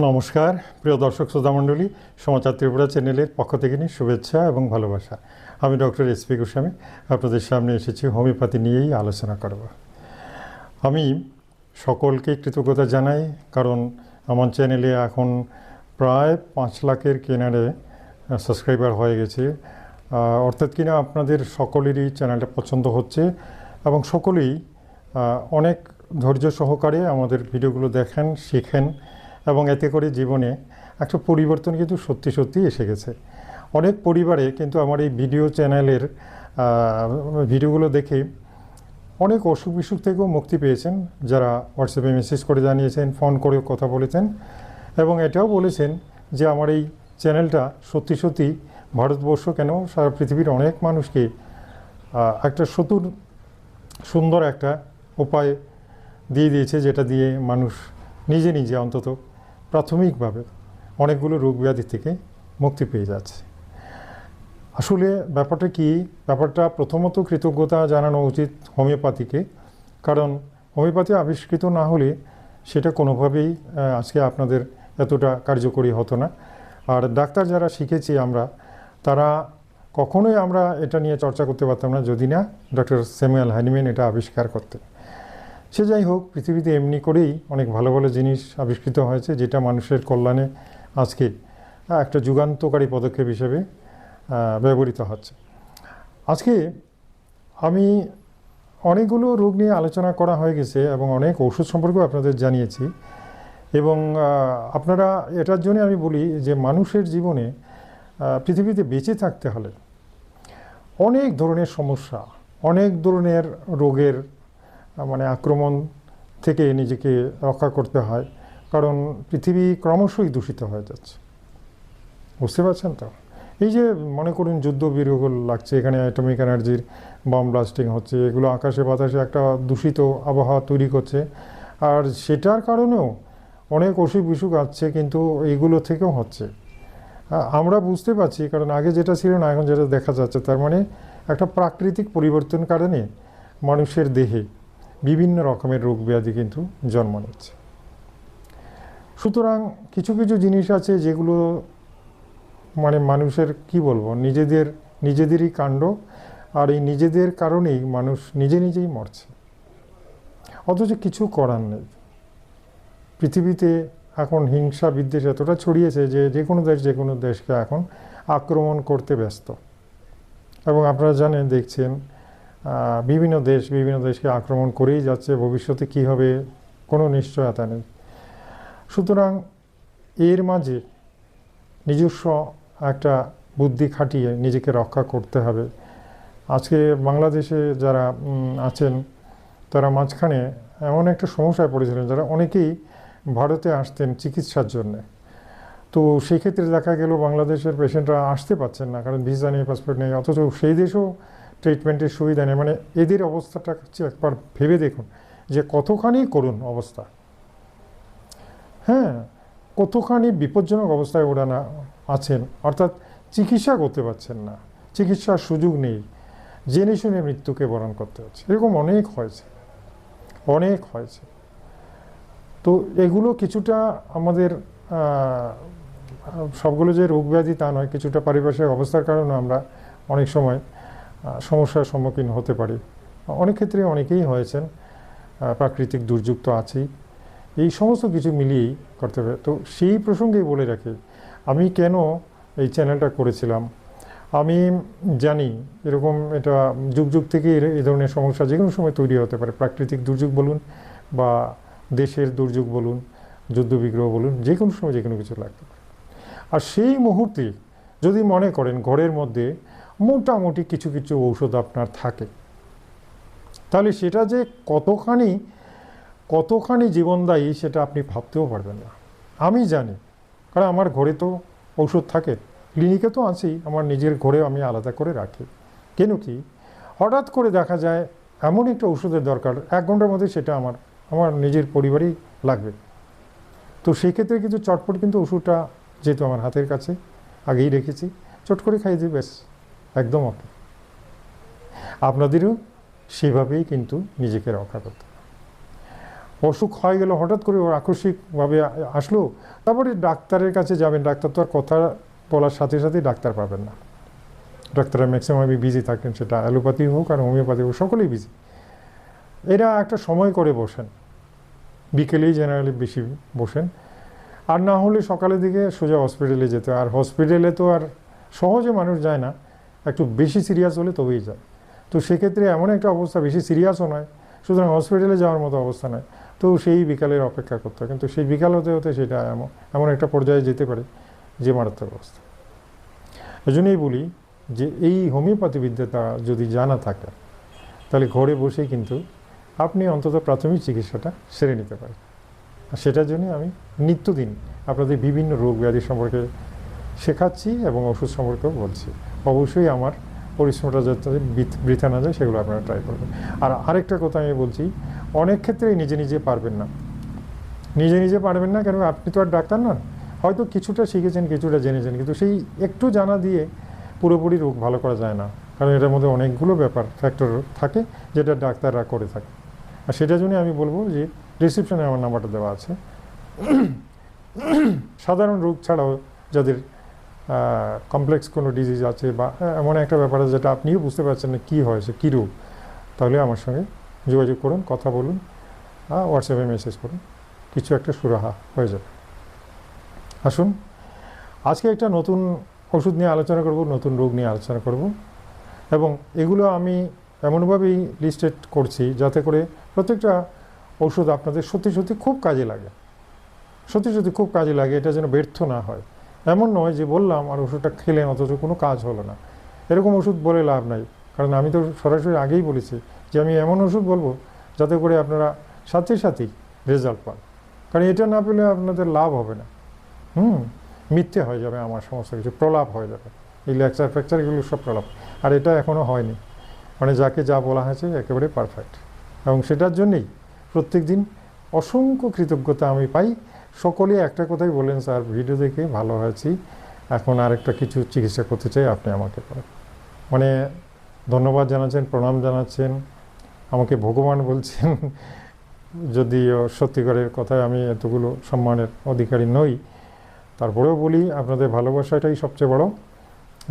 নমস্কার, প্রিয় দর্শক শ্রোতামণ্ডলী সমাচার ত্রিপুরা চ্যানেলের পক্ষ থেকে নিয়ে শুভেচ্ছা এবং ভালোবাসা। আমি ডক্টর এস পি গোস্বামী, আপনাদের সামনে এসেছি, হোমিওপ্যাথি নিয়েই আলোচনা করব। আমি সকলকে কৃতজ্ঞতা জানাই, কারণ আমার চ্যানেলে এখন প্রায় পাঁচ লাখের কেনারে সাবস্ক্রাইবার হয়ে গেছে। অর্থাৎ কিনা আপনাদের সকলেরই চ্যানেলটা পছন্দ হচ্ছে এবং সকলেই অনেক ধৈর্য সহকারে আমাদের ভিডিওগুলো দেখেন, শেখেন। এবং এতে করে জীবনে একটা পরিবর্তন কিন্তু সত্যি সত্যি এসে গেছে। অনেক পরিবারে কিন্তু আমার এই ভিডিও চ্যানেলের ভিডিওগুলো দেখে অনেক অসুখ বিসুখ থেকেও মুক্তি পেয়েছেন। যারা হোয়াটসঅ্যাপে মেসেজ করে জানিয়েছেন ফোন করে কথা বলেছেন এবং এটাও বলেছেন যে আমার এই চ্যানেলটা সত্যি সত্যি ভারতবর্ষ কেন সারা পৃথিবীর অনেক মানুষকে একটা সতুর সুন্দর একটা উপায় দিয়ে দিয়েছে, যেটা দিয়ে মানুষ নিজে নিজে অন্তত প্রাথমিকভাবে অনেকগুলো রোগ ব্যাধি থেকে মুক্তি পেয়ে যাচ্ছে। আসলে ব্যাপারটা কি? ব্যাপারটা প্রথমত কৃতজ্ঞতা জানানো উচিত হোমিওপ্যাথিকে, কারণ হোমিওপ্যাথি আবিষ্কৃত না হলে সেটা কোনোভাবেই আজকে আপনাদের এতটা কার্যকরী হতো না। আর ডাক্তার যারা শিখেছি আমরা, তারা কখনোই আমরা এটা নিয়ে চর্চা করতে পারতাম না, যদি না ডক্টর স্যামুয়েল হ্যানিমেন এটা আবিষ্কার করতেন। সে যাই হোক, পৃথিবীতে এমনি করেই অনেক ভালো ভালো জিনিস আবিষ্কৃত হয়েছে, যেটা মানুষের কল্যাণে আজকে একটা যুগান্তকারী পদক্ষেপ হিসেবে ব্যবহৃত হচ্ছে। আজকে আমি অনেকগুলো রোগ নিয়ে আলোচনা করা হয়ে গেছে এবং অনেক ওষুধ সম্পর্কেও আপনাদের জানিয়েছি এবং আপনারা এটার জন্য আমি বলি যে মানুষের জীবনে পৃথিবীতে বেঁচে থাকতে হলে অনেক ধরনের সমস্যা, অনেক ধরনের রোগের মানে আক্রমণ থেকে নিজেকে রক্ষা করতে হয়। কারণ পৃথিবী ক্রমশই দূষিত হয়ে যাচ্ছে। বুঝতে পারছেন তো? এই যে মনে করুন যুদ্ধ বিরোগল লাগছে, এখানে অ্যাটমিক এনার্জির বম ব্লাস্টিং হচ্ছে, এগুলো আকাশে বাতাসে একটা দূষিত আবহাওয়া তৈরি করছে। আর সেটার কারণেও অনেক অসুখ বিসুখ আসছে কিন্তু এইগুলো থেকেও হচ্ছে। আমরা বুঝতে পারছি, কারণ আগে যেটা ছিল না, এখন যেটা দেখা যাচ্ছে, তার মানে একটা প্রাকৃতিক পরিবর্তন কারণে মানুষের দেহে বিভিন্ন রকমের রোগ ব্যাধি কিন্তু জন্ম নিচ্ছে। সুতরাং কিছু কিছু জিনিস আছে যেগুলো মানে মানুষের, কি বলব, নিজেদের, নিজেদেরই কাণ্ড আর এই নিজেদের কারণেই মানুষ নিজে নিজেই মরছে। অথচ কিছু করার নেই। পৃথিবীতে এখন হিংসা বিদ্বেষ এতটা ছড়িয়েছে যে যে কোনো দেশ, যে কোনো দেশকে এখন আক্রমণ করতে ব্যস্ত। এবং আপনারা জানেন, দেখছেন বিভিন্ন দেশ বিভিন্ন দেশকে আক্রমণ করেই যাচ্ছে, ভবিষ্যতে কী হবে কোনো নিশ্চয়তা নেই। সুতরাং এর মাঝে নিজস্ব একটা বুদ্ধি খাটিয়ে নিজেকে রক্ষা করতে হবে। আজকে বাংলাদেশে যারা আছেন, তারা মাঝখানে এমন একটা সমস্যায় পড়েছিলেন যারা অনেকেই ভারতে আসতেন চিকিৎসার জন্য। তো সেক্ষেত্রে দেখা গেল বাংলাদেশের পেশেন্টরা আসতে পারছেন না, কারণ ভিসা নেই পাসপোর্ট নেই, অথচ সেই দেশেও ট্রিটমেন্টের সুবিধা নেই। মানে এদের অবস্থাটা হচ্ছে একবার ভেবে দেখুন যে কতখানি করুন অবস্থা। হ্যাঁ কতখানি বিপজ্জনক অবস্থায় ওরা না আছেন, অর্থাৎ চিকিৎসা করতে পারছেন না, চিকিৎসার সুযোগ নেই। জেনে শুনে মৃত্যুকে বরণ করতে হচ্ছে। এরকম অনেক হয়েছে অনেক হয়েছে। তো এগুলো কিছুটা আমাদের সবগুলো যে রোগ ব্যাধি তা নয়, কিছুটা পারিপার্শ্বিক অবস্থার কারণে আমরা অনেক সময় সমস্যার সম্মুখীন হতে পারি। অনেক ক্ষেত্রে অনেকেই হয়েছেন প্রাকৃতিক দুর্যোগ তো আছেই এই সমস্ত কিছু মিলিয়েই করতে হবে। তো সেই প্রসঙ্গেই বলে রাখি, আমি কেন এই চ্যানেলটা করেছিলাম? আমি জানি এরকম এটা যুগ যুগ থেকে এই ধরনের সমস্যা যে কোনো সময় তৈরি হতে পারে। প্রাকৃতিক দুর্যোগ বলুন বা দেশের দুর্যোগ বলুন, যুদ্ধবিগ্রহ বলুন যে কোনো সময় যে কোনো কিছু লাগতে পারে। আর সেই মুহূর্তে যদি মনে করেন ঘরের মধ্যে মোটামুটি কিছু কিছু ঔষধ আপনার থাকে। তাহলে সেটা যে কতখানি কতখানি জীবনদায়ী সেটা আপনি ভাবতেও পারবেন না। আমি জানি, কারণ আমার ঘরে তো ঔষধ থাকে, ক্লিনিকে তো আছেই আমার নিজের ঘরে আমি আলাদা করে রাখি। কেন কি, হঠাৎ করে দেখা যায় এমন একটা ওষুধের দরকার, এক ঘণ্টার মধ্যে সেটা আমার আমার নিজের পরিবারেই লাগবে। তো সেক্ষেত্রে কিন্তু চটপট কিন্তু ওষুধটা যেহেতু আমার হাতের কাছে, আগেই রেখেছি, চট করে খাই দিই, ব্যাস। একদম ওকে আপনাদেরও সেভাবেই কিন্তু নিজেকে রক্ষা করতে অসুখ হয়ে গেল হঠাৎ করে আকস্মিকভাবে আসলো, তারপরে ডাক্তারের কাছে যাবেন। ডাক্তার তো আর কথা বলার সাথে সাথে ডাক্তার পাবেন না। ডাক্তাররা ম্যাক্সিমামই বিজি থাকেন, সেটা অ্যালোপ্যাথি হোক আর হোমিওপ্যাথি হোক, সকলেই বিজি এরা একটা সময় করে বসেন। বিকেলেই জেনারেলি বেশি বসেন। আর না হলে সকালের দিকে সোজা হসপিটালে যেতে। আর হসপিটালে তো আর সহজে মানুষ যায় না। একটু বেশি সিরিয়াস হলে তবেই যায়। তো সেক্ষেত্রে এমন একটা অবস্থা, বেশি সিরিয়াসও নয়, সুতরাং হসপিটালে যাওয়ার মতো অবস্থা নয়। তো সেই বিকালের অপেক্ষা করতে হয়, কিন্তু সেই বিকাল হতে হতে সেটা এমন এমন একটা পর্যায়ে যেতে পারে যে মারাত্মক অবস্থা। এই জন্যই বলি যে এই হোমিওপ্যাথি বিদ্যাটা যদি জানা থাকে, তাহলে ঘরে বসেই কিন্তু আপনি অন্তত প্রাথমিক চিকিৎসাটা সেরে নিতে পারেন। আর সেটার জন্য আমি নিত্যদিন আপনাদের বিভিন্ন রোগ ব্যাধি সম্পর্কে শেখাচ্ছি এবং ওষুধ সম্পর্কেও বলছি। অবশ্যই আমার পরিশ্রমটা যাতে বৃথ- না যায়, সেগুলো আপনারা ট্রাই করবেন। আর আরেকটা কথা আমি বলছি, অনেক ক্ষেত্রেই নিজে নিজে পারবেন না। নিজে নিজে পারবেন না কেন? আপনি তো আর ডাক্তার নন। হয়তো কিছুটা শিখেছেন, কিছুটা জেনেছেন, কিন্তু সেই একটু জানা দিয়ে পুরোপুরি রোগ ভালো করা যায় না। কারণ এটার মধ্যে অনেকগুলো ব্যাপার ফ্যাক্টর থাকে যেটা ডাক্তাররা করে থাকে। আর সেটার জন্য আমি বলব যে রিসেপশনে আমার নাম্বারটা দেওয়া আছে। সাধারণ রোগ ছাড়াও যাদের কমপ্লেক্স কোনো ডিজিজ আছে বা এমন একটা ব্যাপার আছে যেটা আপনিও বুঝতে পারছেন না কী হয়েছে কী রোগ। তাহলে আমার সঙ্গে যোগাযোগ করুন, কথা বলুন হোয়াটসঅ্যাপে মেসেজ করুন। কিছু একটা সুরাহা হয়ে যাবে। আসুন, আজকে একটা নতুন ওষুধ নিয়ে আলোচনা করব, নতুন রোগ নিয়ে আলোচনা করব। এবং এগুলো আমি এমনভাবেই লিস্টেড করছি যাতে করে প্রত্যেকটা ওষুধ আপনাদের সত্যি সত্যি খুব কাজে লাগে। সত্যি সত্যি খুব কাজে লাগে, এটা যেন ব্যর্থ না হয়। এমন নয় যে বললাম আর ওষুধটা খেলেন, অথচ কোনো কাজ হলো না। এরকম ওষুধ বলে লাভ নাই। কারণ আমি তো সরাসরি আগেই বলেছি যে আমি এমন ওষুধ বলব যাতে করে আপনারা সাথে সাথেই রেজাল্ট পান। কারণ এটা না পেলে আপনাদের লাভ হবে না। হুম, মিথ্যে হয়ে যাবে আমার সমস্ত কিছু, প্রলাপ হয়ে যাবে। এই লেকচার ফ্যাকচার এগুলো সব প্রলাপ। আর এটা এখনও হয়নি। মানে যাকে যা বলা হয়েছে একেবারে পারফেক্ট এবং সেটার জন্যেই প্রত্যেক দিন অসংখ্য কৃতজ্ঞতা আমি পাই সকলে একটা কথাই বলেন, স্যার, ভিডিও দেখে ভালো হয়েছি এখন আরেকটা কিছু চিকিৎসা করতে চাই, আপনি আমাকে করেন মানে ধন্যবাদ জানাচ্ছেন, প্রণাম জানাচ্ছেন, আমাকে ভগবান বলছেন, যদিও সত্যিকারের কথায় আমি এতগুলো সম্মানের অধিকারী নই, তারপরেও বলি, আপনাদের ভালোবাসাটাই সবচেয়ে বড়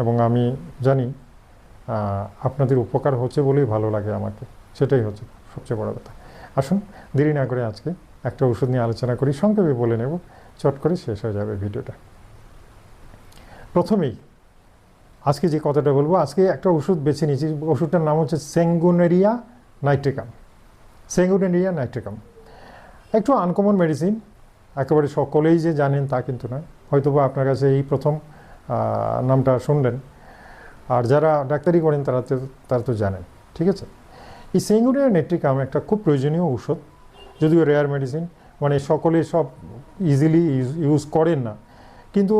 এবং আমি জানি আপনাদের উপকার হচ্ছে বলেই ভালো লাগে আমাকে, সেটাই হচ্ছে সবচেয়ে বড় কথা। আসুন, দেরি না করে আজকে একটা ওষুধ নিয়ে আলোচনা করি, সংক্ষেপে বলে নেব। চট করে শেষ হয়ে যাবে ভিডিওটা। প্রথমেই, আজকে যে কথাটা বলব, আজকে একটা ওষুধ বেছে নিয়েছি। ওষুধটার নাম হচ্ছে সেঙ্গুনেরিয়া নাইট্রিকাম। Sanguinaria nitricum. একটু আনকমন মেডিসিন, একেবারে সকলেই যে জানেন তা কিন্তু নয়। হয়তোবা আপনার কাছে এই প্রথম নামটা শুনলেন। আর যারা ডাক্তারি করেন তারা তো তারা তো জানেন, ঠিক আছে? এই সেঙ্গুরিয়া নেট্রিকাম একটা খুব প্রয়োজনীয় ঔষধ। যদিও রেয়ার মেডিসিন মানে সকলে সব ইজিলি ইউজ করেন না। কিন্তু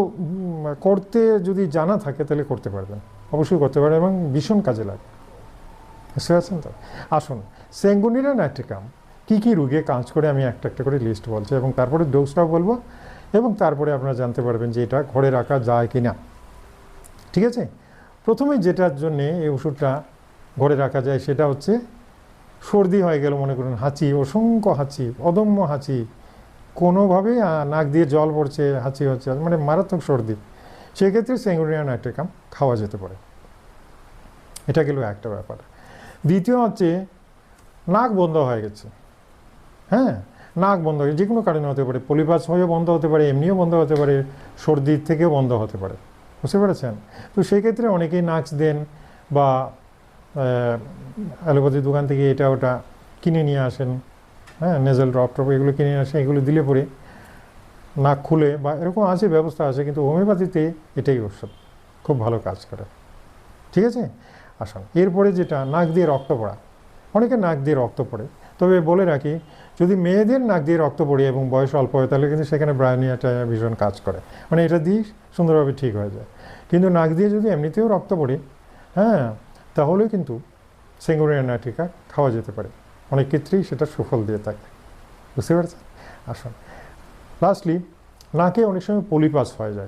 করতে যদি জানা থাকে তাহলে করতে পারবেন। অবশ্যই করতে পারবেন এবং ভীষণ কাজে লাগে। বুঝতে পারছেন তো? আসুন, সেঙ্গুনিরা নাইট্রিকাম, কী কী রোগে কাজ করে আমি একটা একটা করে লিস্ট বলছি এবং তারপরে ডোজটাও বলব এবং তারপরে আপনারা জানতে পারবেন যে এটা ঘরে রাখা যায় কি না ঠিক আছে? প্রথমে যেটার জন্যে এই ওষুধটা ঘরে রাখা যায় সেটা হচ্ছে সর্দি হয়ে গেল, মনে করুন, হাঁচি, অসংখ্য হাঁচি, অদম্য হাঁচি। কোনোভাবেই নাক দিয়ে জল পড়ছে, হাঁচি হচ্ছে মানে মারাত্মক সর্দি। সেক্ষেত্রে সেঙ্গুরিয়া নাইট্রিকাম খাওয়া যেতে পারে। এটা গেল একটা ব্যাপার। দ্বিতীয় হচ্ছে, নাক বন্ধ হয়ে গেছে। হ্যাঁ নাক বন্ধ হয়ে, যে কোনো কারণে হতে পারে। পলিপাস হয়েও বন্ধ হতে পারে, এমনিও বন্ধ হতে পারে, সর্দির থেকেও বন্ধ হতে পারে। বুঝতে পেরেছেন? তো সেক্ষেত্রে অনেকেই নাক্স দেন বা অ্যালোপ্যাথি দোকান থেকে এটা ওটা কিনে নিয়ে আসেন হ্যাঁ নেজাল ড্রপ টপ এগুলো কিনে আসেন এগুলো দিলে পরে নাক খুলে বা এরকম আছে, ব্যবস্থা আছে, কিন্তু হোমিওপ্যাথিতে এটাই ওষুধ। খুব ভালো কাজ করে। ঠিক আছে? আসুন। এরপরে যেটা, নাক দিয়ে রক্ত পড়া। অনেকে নাক দিয়ে রক্ত পড়ে। তবে বলে রাখি, যদি মেয়েদের নাক দিয়ে রক্ত পড়ে এবং বয়স অল্প হয়, তাহলে কিন্তু সেখানে ব্রায়নিয়াটা ভীষণ কাজ করে। মানে এটা দিয়ে সুন্দরভাবে ঠিক হয়ে যায়। কিন্তু নাক দিয়ে যদি এমনিতেও রক্ত পড়ে হ্যাঁ তাহলেও কিন্তু সেঙ্গুরিয়া নাইট্রিকা খাওয়া যেতে পারে। অনেক ক্ষেত্রেই সেটা সুফল দিয়ে থাকে। বুঝতে পারছেন? আসুন। লাস্টলি নাকে অনেক সময় পলিপাস হয়ে যায়।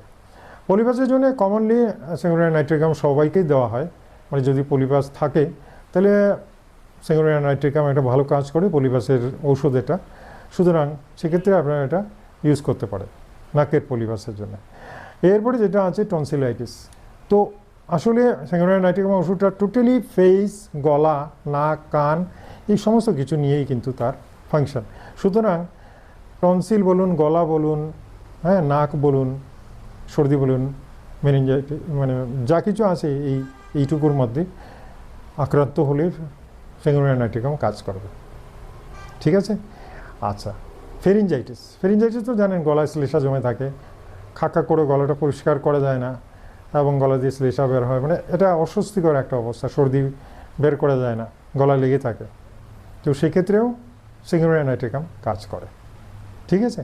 পলিপাসের জন্য কমনলি সেঙ্গুরিয়া নাইট্রিকাম সবাইকেই দেওয়া হয়। মানে যদি পলিপাস থাকে, তাহলে সেঙ্গুরিয়া নাইট্রিকাম একটা ভালো কাজ করে পলিপাসের ঔষধ এটা। সুতরাং সেক্ষেত্রে আপনারা এটা ইউজ করতে পারেন, নাকের পলিপাসের জন্য। এরপরে যেটা আছে টনসিলাইটিস তো আসলে স্যাঙ্গোনিয়া নাইটিকাম ওষুধটা টোটালি ফেস গলা, নাক, কান, এই সমস্ত কিছু নিয়েই কিন্তু তার ফাংশন সুতরাং টনসিল বলুন, গলা বলুন হ্যাঁ নাক বলুন, সর্দি বলুন মেনিনজাইটিস মানে যা কিছু আছে এই, এইটুকুর মধ্যে আক্রান্ত হলে স্যাঙ্গোনিয়া নাইটিকাম কাজ করবে। ঠিক আছে? আচ্ছা ফেরিনজাইটিস ফেরিনজাইটিস তো জানেন, গলায় শ্লেষা জমে থাকে খাকা করে গলাটা পরিষ্কার করা যায় না। এবং গলা দিয়ে শ্লেষা বের হয়। মানে এটা অস্বস্তিকর একটা অবস্থা, সর্দি বের করা যায় না, গলায় লেগে থাকে। তো সেক্ষেত্রেও সিঙ্গোরিয়া নাইট্রিকাম কাজ করে। ঠিক আছে?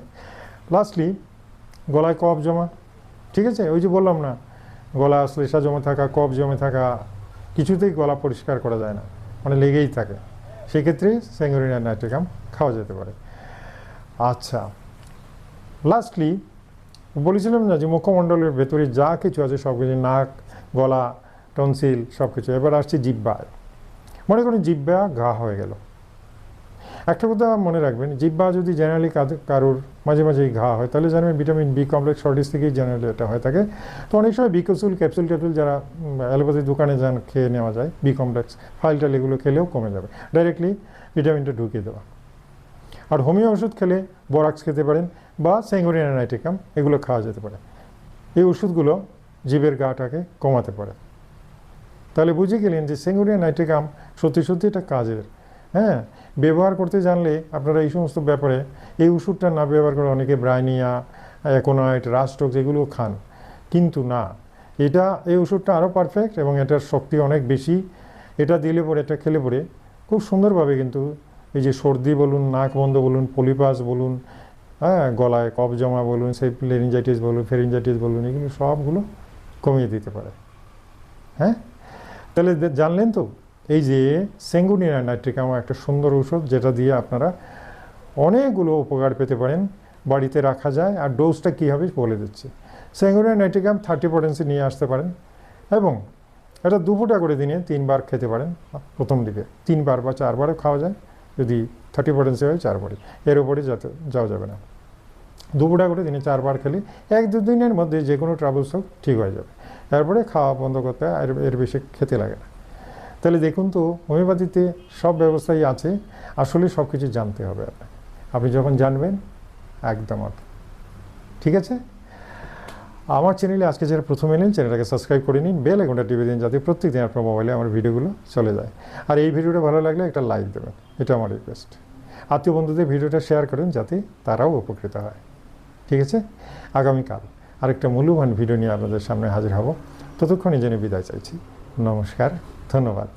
লাস্টলি গলায় কফ জমা। ঠিক আছে? ওই যে বললাম না, গলা শ্লেষা জমে থাকা, কফ জমে থাকা কিছুতেই গলা পরিষ্কার করা যায় না মানে লেগেই থাকে। সেক্ষেত্রে স্যাঙ্গোরিয়া নাইট্রিকাম খাওয়া যেতে পারে। আচ্ছা লাস্টলি বলেছিলাম না যে মুখমণ্ডলের ভেতরে যা কিছু আছে সব কিছু নাক, গলা, টনসিল সব কিছু এবার আসছে জিব্বায় মনে করেন জিব্বা ঘা হয়ে গেল। একটা কথা মনে রাখবেন জিব্বা যদি জেনারেলি কারোর মাঝে মাঝে ঘা হয়, তাহলে জানবেন ভিটামিন বি কমপ্লেক্স শর্টেজ থেকেই জেনারেলি এটা হয়ে থাকে। তো অনেক সময় বিকসুল ক্যাপসুল ট্যাপসুল যারা অ্যালোপ্যাথি দোকানে যান, খেয়ে নেওয়া যায় বি কমপ্লেক্স ফাইলটাল এগুলো খেলেও কমে যাবে। ডাইরেক্টলি ভিটামিনটা ঢুকিয়ে দেওয়া। আর হোমিও ওষুধ খেলে বরাক্স খেতে পারেন বা সেঙ্গোরিয়ান নাইটিকাম এগুলো খাওয়া যেতে পারে। এই ওষুধগুলো জীবের গাটাকে কমাতে পারে। তাহলে বুঝে গেলেন যে সেঙ্গোরিয়ান নাইটিকাম সত্যি সত্যি এটা কাজের। হ্যাঁ ব্যবহার করতে জানলে আপনারা এই সমস্ত ব্যাপারে এই ওষুধটা না ব্যবহার করে অনেকে ব্রাইনিয়া, অ্যাকোনাইট রাস্টক যেগুলো খান। কিন্তু না, এটা এই ওষুধটা আরও পারফেক্ট এবং এটার শক্তি অনেক বেশি। এটা দিলে পরে, এটা খেলে পরে খুব সুন্দরভাবে কিন্তু এই যে সর্দি বলুন, নাক বন্ধ বলুন, পলিপাস বলুন হ্যাঁ গলায় কফ জমা বলুন, সেই লেরিনজাইটিস বলুন ফেরিনজাইটিস বলুন, এগুলো সবগুলো কমিয়ে দিতে পারে। হ্যাঁ? তাহলে জানলেন তো, এই যে সেঙ্গুনিয়া নাইট্রিকাম একটা সুন্দর ঔষধ, যেটা দিয়ে আপনারা অনেকগুলো উপকার পেতে পারেন, বাড়িতে রাখা যায়, আর ডোজটা কী হবে বলে দিচ্ছি। সেঙ্গুনিয়া নাইট্রিকাম থার্টি পটেন্সি নিয়ে আসতে পারেন, এবং এটা দুপুটা করে দিনে তিনবার খেতে পারেন, প্রথম দিকে। তিনবার বা চারবারও খাওয়া যায়। যদি থার্টি পটেন্সি হয় চারবারই এর উপরে যাতে, যাওয়া যাবে না। দুপুটা করে দিনে চারবার খেলে। এক দু দিনের মধ্যে যে কোনো ট্রাভেলস হোক, ঠিক হয়ে যাবে। তারপরে খাওয়া বন্ধ করতে আর এর বেশি খেতে লাগে না। তাহলে দেখুন তো, হোমিওপ্যাথিতে সব ব্যবস্থাই আছে। আসলে সব কিছু জানতে হবে আপনাকে। আপনি যখন জানবেন, একদম ঠিক আছে? আমার চ্যানেলে আজকে যারা প্রথম এলেন চ্যানেলটাকে সাবস্ক্রাইব করে নিন বেল আইকনটা টিপে দিন যাতে প্রত্যেক দিন আপনার মোবাইলে আমার ভিডিওগুলো চলে যায়। আর এই ভিডিওটা ভালো লাগলে একটা লাইক দেবেন, এটা আমার রিকোয়েস্ট আত্মীয় বন্ধুদের ভিডিওটা শেয়ার করেন যাতে তারাও উপকৃত হয়। ঠিক আছে? আগামীকাল আরেকটা মূল্যবান ভিডিও নিয়ে আপনাদের সামনে হাজির হব। ততক্ষণে জেনে বিদায় চাইছি। নমস্কার, ধন্যবাদ।